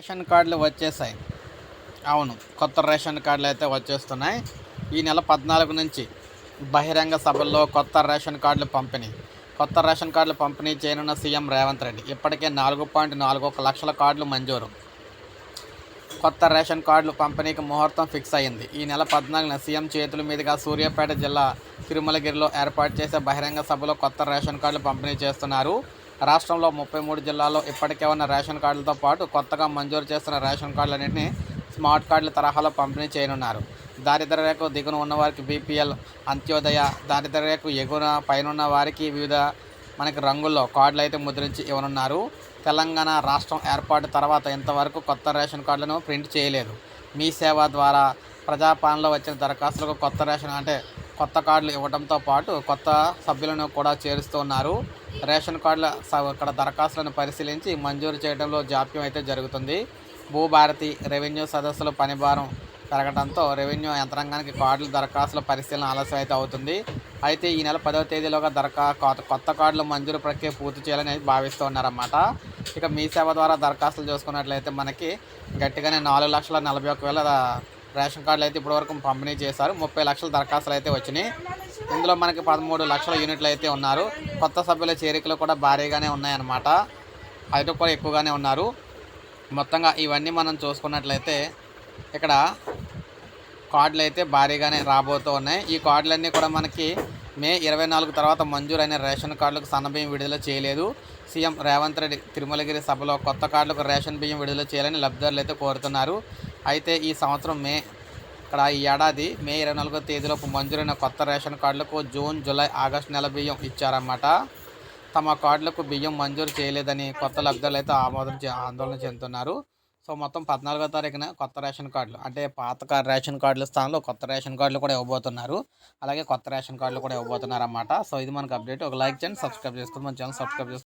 Ration కార్డులు వచ్చేసాయి. అవును కొత్త రేషన్ కార్డులు అయితే వచ్చేస్తున్నాయి. ఈ నెల పద్నాలుగు నుంచి బహిరంగ సభల్లో కొత్త రేషన్ కార్డులు పంపిణీ. కొత్త రేషన్ కార్డులు పంపిణీ చేయనున్న సీఎం రేవంత్ రెడ్డి. ఇప్పటికే నాలుగు పాయింట్ నాలుగు ఒక లక్షల కార్డులు మంజూరు. కొత్త రేషన్ కార్డులు పంపిణీకి ముహూర్తం ఫిక్స్ అయింది. ఈ నెల పద్నాలుగున సీఎం చేతుల మీదుగా సూర్యాపేట జిల్లా తిరుమలగిరిలో ఏర్పాటు చేసే బహిరంగ సభలో కొత్త రేషన్ కార్డులు పంపిణీ చేస్తున్నారు. రాష్ట్రంలో ముప్పై మూడు జిల్లాల్లో ఇప్పటికే ఉన్న రేషన్ కార్డులతో పాటు కొత్తగా మంజూరు చేస్తున్న రేషన్ కార్డులన్నింటినీ స్మార్ట్ కార్డుల తరహాలో పంపిణీ చేయనున్నారు. దారిద్ర్య రేఖ దిగున ఉన్నవారికి బీపీఎల్ అంత్యోదయ దారిద్ర్య రేఖ ఎగున పైన వారికి వివిధ మనకి రంగుల్లో కార్డులు అయితే ముద్రించి ఇవ్వనున్నారు. తెలంగాణ రాష్ట్రం ఏర్పాటు తర్వాత ఇంతవరకు కొత్త రేషన్ కార్డులను ప్రింట్ చేయలేదు. మీ సేవ ద్వారా ప్రజాపాలనలో వచ్చిన దరఖాస్తులకు కొత్త రేషన్ అంటే కొత్త కార్డులు ఇవ్వడంతో పాటు కొత్త సభ్యులను కూడా చేరుస్తున్నారు రేషన్ కార్డుల స- ఇక్కడ దరఖాస్తులను పరిశీలించి మంజూరు చేయడంలో జాప్యం అయితే జరుగుతుంది. భూభారతి రెవెన్యూ సదస్సులు పనిభారం పెరగడంతో రెవెన్యూ యంత్రాంగానికి కార్డుల దరఖాస్తుల పరిశీలన ఆలస్యం అయితే అవుతుంది. అయితే ఈ నెల పదవ తేదీలోగా దరఖా కొత్త కొత్త కార్డుల మంజూరు ప్రక్రియ పూర్తి చేయాలని భావిస్తూ ఉన్నారన్నమాట. ఇక మీ సేవ ద్వారా దరఖాస్తులు చూసుకున్నట్లయితే మనకి గట్టిగానే నాలుగు లక్షల నలభై ఒక వేల రేషన్ కార్డులు అయితే ఇప్పటివరకు పంపిణీ చేశారు. ముప్పై లక్షల దరఖాస్తులు అయితే వచ్చినాయి. ఇందులో మనకి పదమూడు లక్షల యూనిట్లు అయితే ఉన్నారు. కొత్త సభ్యుల చేరికలు కూడా భారీగానే ఉన్నాయన్నమాట. అయితే కూడా ఎక్కువగానే ఉన్నారు. మొత్తంగా ఇవన్నీ మనం చూసుకున్నట్లయితే ఇక్కడ కార్డులు అయితే భారీగానే రాబోతూ ఉన్నాయి. ఈ కార్డులన్నీ కూడా మనకి మే ఇరవై నాలుగు తర్వాత మంజూరైన రేషన్ కార్డులకు సన్నబియ్యం విడుదల చేయలేదు. సీఎం రేవంత్ రెడ్డి తిరుమలగిరి సభలో కొత్త కార్డులకు రేషన్ బియ్యం విడుదల చేయాలని లబ్ధిదారులు అయితే కోరుతున్నారు. అయితే ఈ సంవత్సరం మే ఇక్కడ ఈ ఏడాది మే ఇరవై నాలుగో తేదీలోపు మంజూరైన కొత్త రేషన్ కార్డులకు జూన్ జూలై ఆగస్టు నెల బియ్యం ఇచ్చారన్నమాట. తమ కార్డులకు బియ్యం మంజూరు చేయలేదని కొత్త లబ్ధిదారులు అయితే ఆమోదం చే- ఆందోళన చెందుతున్నారు. సో మొత్తం పద్నాలుగో తారీఖున కొత్త రేషన్ కార్డులు అంటే పాత రేషన్ కార్డుల స్థానంలో కొత్త రేషన్ కార్డులు కూడా ఇవ్వబోతున్నారు. అలాగే కొత్త రేషన్ కార్డులు కూడా ఇవ్వబోతున్నారు అన్నమాట సో ఇది మనకు అప్డేట్. ఒక లైక్ చేయండి సబ్స్క్రైబ్ చేసుకోండి. మన ఛానల్ సబ్స్క్రైబ్ చేసుకోండి